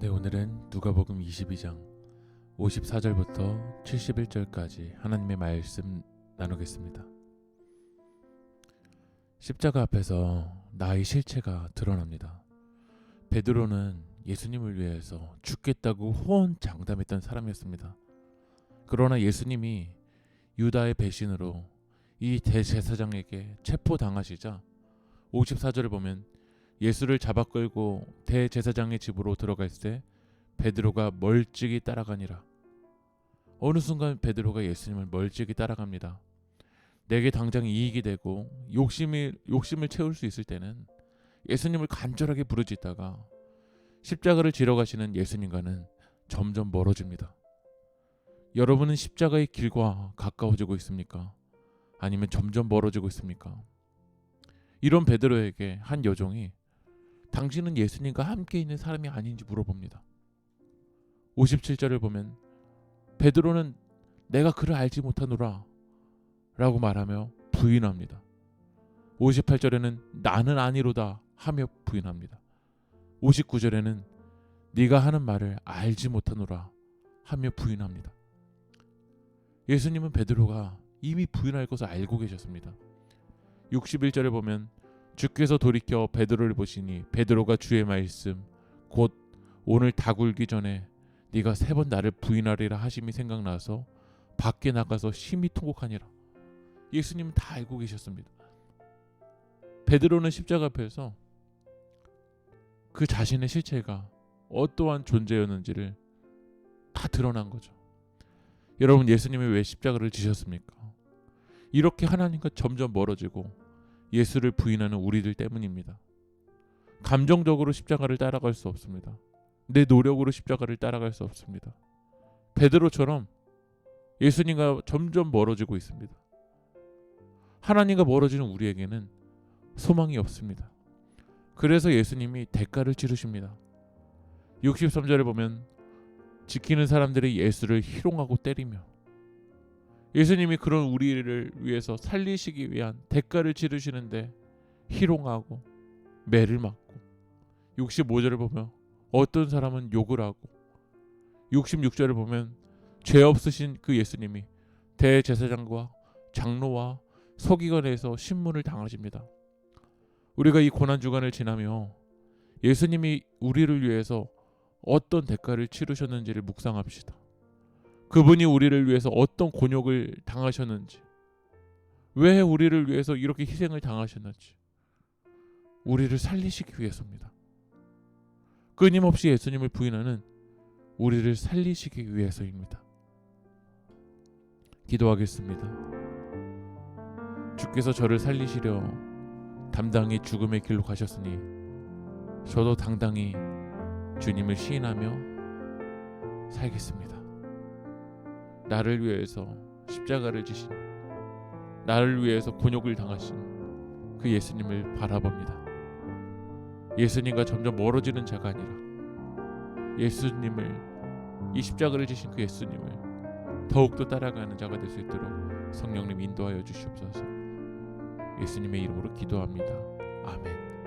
네, 오늘은 누가복음 22장 54절부터 71절까지 하나님의 말씀 나누겠습니다. 십자가 앞에서 나의 실체가 드러납니다. 베드로는 예수님을 위해서 죽겠다고 호언장담했던 사람이었습니다. 그러나 예수님이 유다의 배신으로 이 대제사장에게 체포당하시자 54절을 보면 예수를 잡아 끌고 대제사장의 집으로 들어갈 때 베드로가 멀찍이 따라가니라. 어느 순간 베드로가 예수님을 멀찍이 따라갑니다. 내게 당장 이익이 되고 욕심이 욕심을 채울 수 있을 때는 예수님을 간절하게 부르짖다가 십자가를 지러 가시는 예수님과는 점점 멀어집니다. 여러분은 십자가의 길과 가까워지고 있습니까? 아니면 점점 멀어지고 있습니까? 이런 베드로에게 한 여종이 당신은 예수님과 함께 있는 사람이 아닌지 물어봅니다. 57절을 보면 베드로는 내가 그를 알지 못하노라 라고 말하며 부인합니다. 58절에는 나는 아니로다 하며 부인합니다. 59절에는 네가 하는 말을 알지 못하노라 하며 부인합니다. 예수님은 베드로가 이미 부인할 것을 알고 계셨습니다. 61절에 보면 주께서 돌이켜 베드로를 보시니 베드로가 주의 말씀 곧 오늘 다 굴기 전에 네가 세 번 나를 부인하리라 하심이 생각나서 밖에 나가서 심히 통곡하니라. 예수님은 다 알고 계셨습니다. 베드로는 십자가 앞에서 그 자신의 실체가 어떠한 존재였는지를 다 드러난 거죠. 여러분 예수님이 왜 십자가를 지셨습니까? 이렇게 하나님과 점점 멀어지고 예수를 부인하는 우리들 때문입니다. 감정적으로 십자가를 따라갈 수 없습니다. 내 노력으로 십자가를 따라갈 수 없습니다. 베드로처럼 예수님과 점점 멀어지고 있습니다. 하나님과 멀어지는 우리에게는 소망이 없습니다. 그래서 예수님이 대가를 치르십니다. 63절에 보면 지키는 사람들이 예수를 희롱하고 때리며 예수님이 그런 우리를 위해서 살리시기 위한 대가를 치르시는데 희롱하고 매를 맞고 65절을 보면 어떤 사람은 욕을 하고 66절을 보면 죄 없으신 그 예수님이 대제사장과 장로와 서기관에서 신문을 당하십니다. 우리가 이 고난 주간을 지나며 예수님이 우리를 위해서 어떤 대가를 치르셨는지를 묵상합시다. 그분이 우리를 위해서 어떤 곤욕을 당하셨는지, 왜 우리를 위해서 이렇게 희생을 당하셨는지, 우리를 살리시기 위해서입니다. 끊임없이 예수님을 부인하는 우리를 살리시기 위해서입니다. 기도하겠습니다. 주께서 저를 살리시려 담당히 죽음의 길로 가셨으니 저도 당당히 주님을 시인하며 살겠습니다. 나를 위해서 십자가를 지신 나를 위해서 곤욕을 당하신 그 예수님을 바라봅니다. 예수님과 점점 멀어지는 자가 아니라 예수님을 이 십자가를 지신 그 예수님을 더욱더 따라가는 자가 될 수 있도록 성령님 인도하여 주시옵소서. 예수님의 이름으로 기도합니다. 아멘.